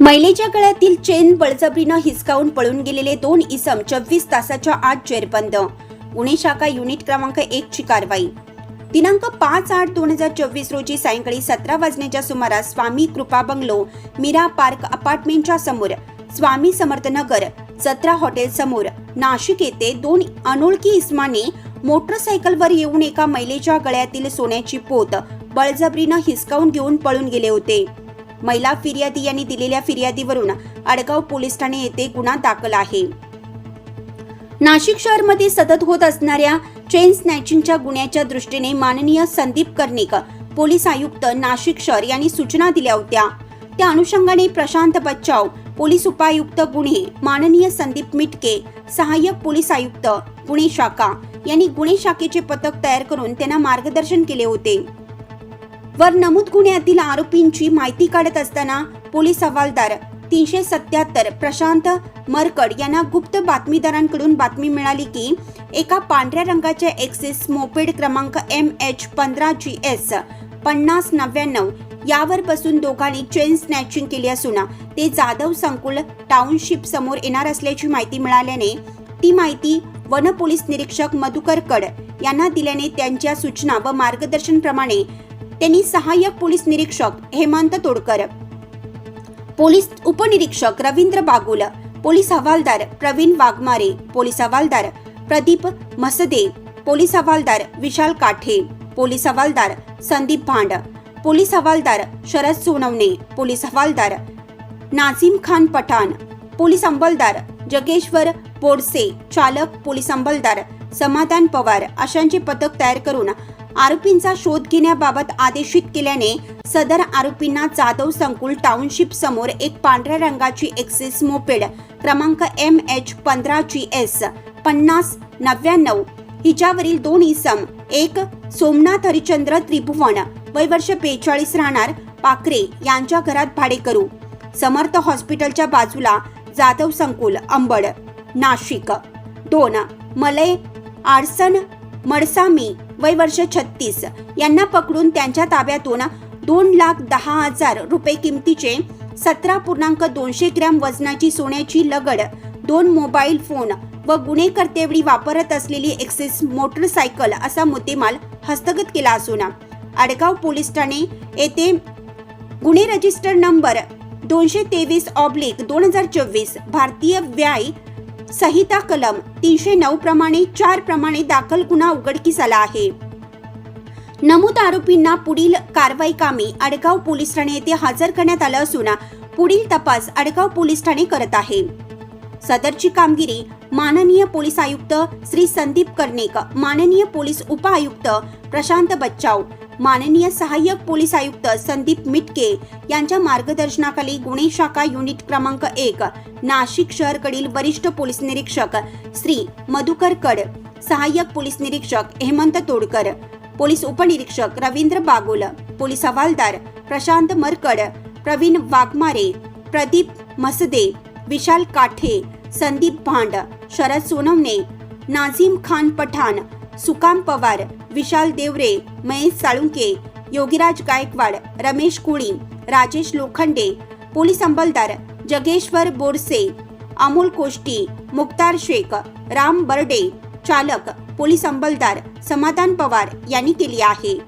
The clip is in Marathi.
महिलेच्या गळ्यातील चेन बळजबरीनं हिसकावून पळून गेलेले दोन इसम चोवीस तासाच्या आत जेरबंद. गुन्हे शाखा युनिट क्रमांक एक ची कारवाई. दिनांक पाच आठ दोन हजार चोवीस रोजी सायंकाळी सतरा वाजण्याच्या सुमारास स्वामी कृपा बंगलो मीरा पार्क अपार्टमेंटच्या समोर स्वामी समर्थनगर जत्रा हॉटेल समोर नाशिक येथे दोन अनोळखी इस्माने मोटरसायकलवर येऊन एका महिलेच्या गळ्यातील सोन्याची पोत बळजबरीनं हिसकावून घेऊन पळून गेले होते. महिला फिर्यादी यांनी दिलेल्या फिर्यादीवरून आडगाव पोलीस ठाणे येथे गुन्हा दाखल आहे. नाशिक शहरमध्ये सतत होत असणाऱ्या चेन स्नॅचिंगच्या गुन्ह्याच्या दृष्टीने माननीय संदीप कर्णिक पोलीस आयुक्त नाशिक शहर यांनी सूचना दिल्या होत्या. त्या अनुषंगाने प्रशांत बच्चाव पोलीस उपायुक्त गुन्हे माननीय संदीप मिटके सहाय्यक पोलीस आयुक्त गुन्हे शाखा यांनी गुन्हे शाखेचे पथक तयार करून त्यांना मार्गदर्शन केले होते. वर नमूद गुन्ह्यातील आरोपींची माहिती काढत असताना पोलीस हवालदार तीनशे सत्याहत्तर प्रशांत मरकड यांना गुप्त बातमीदारांकडून बातमी मिळाली की एका पांढऱ्या रंगाच्या एक्सेस मोपेड क्रमांक एम एच पंधरा जी एस पन्नास नव्याण्णव यावर बसून दोघांनी चेन स्नॅचिंग केली असून ते जाधव संकुल टाउनशिप समोर येणार असल्याची माहिती मिळाल्याने ती माहिती वन पोलीस निरीक्षक मधुकर कड यांना दिल्याने त्यांच्या सूचना व मार्गदर्शनप्रमाणे त्यांनी सहाय्यक पोलीस निरीक्षक हेमंत तोडकर पोलीस उपनिरीक्षक रवींद्र बागुल पोलीस हवालदार प्रवीण वाघमारे पोलीस हवालदार प्रदीप मसदे पोलीस हवालदार विशाल काठे पोलीस हवालदार संदीप भांड पोलीस हवालदार शरद सोनवणे पोलीस हवालदार नाझीम खान पठाण पोलीस अंबलदार जगेश्वर बोडसे चालक पोलीस अंबलदार समाधान पवार अशांचे पथक तयार करून आरोपींचा शोध घेण्याबाबत आदेशित केल्याने सदर आरोपींना जाधव संकुल टाउनशिप समोर एक पांढऱ्या रंगाची एक्सेस मोपेड क्रमांक एम एच पंधरा जी एस पन्नास नव्याण्णव हिच्यावरील दोन इसम एक सोमनाथ हरिचंद्र त्रिभुवन वय वर्ष बेचाळीस राहणार पाखरे यांच्या घरात भाडे करू समर्थ हॉस्पिटलच्या बाजूला जाधव संकुल अंबड नाशिक. दोन मलय आडसन मडसामी वय वर्ष छत्तीस. यांना पकडून त्यांच्या ताब्यातून दोन लाख दहा हजार रुपये किमतीचे सतरा पूर्णांक दोनशे ग्रॅम वजनाची सोन्याची लगड दोन मोबाईल फोन व गुन्हे वापरत असलेली एक्सेस मोटरसायकल असा मुद्देमाल हस्तगत केला असून आडगाव पोलीस ठाणे येथे गुन्हे रजिस्टर नंबर दोनशे तेवीस ऑब्लिक दोन हजार चोवीस भारतीय व्याय संहिता कलम तीनशे नऊ प्रमाणे चार प्रमाणे दाखल गुन्हा उघडकीस आला आहे. नमूद आरोपींना पुढील कारवाई कामी अडगाव पोलीस ठाणे येथे हजर करण्यात आलं असून पुढील तपास अडगाव पोलीस ठाणे करत आहे. सदरची कामगिरी माननीय पोलीस आयुक्त श्री संदीप कर्णिक माननीय पोलीस उपआयुक्त प्रशांत बच्चाव माननीय सहाय्यक पोलीस आयुक्त संदीप मिटके यांच्या मार्गदर्शनाखाली गुन्हे शाखा युनिट क्रमांक एक नाशिक शहरकडील वरिष्ठ पोलीस निरीक्षक श्री मधुकर कड सहाय्यक पोलीस निरीक्षक हेमंत तोडकर पोलीस उपनिरीक्षक रवींद्र बागोल पोलीस हवालदार प्रशांत मरकड प्रवीण वाघमारे प्रदीप मसदे विशाल काठे संदीप भांड शरद सोनवणे नाझीम खान पठाण सुकाम पवार, विशाल देवरे, महेश साळुंके, योगीराज गायकवाड, रमेश कुळी, राजेश लोखंडे, पोलीस अंमलदार जगेश्वर बोरसे, अमोल कोष्टी, मुक्तार शेख, राम बर्डे, चालक, पोलीस अंबलदार समाधान पवार यांनी केली आहे.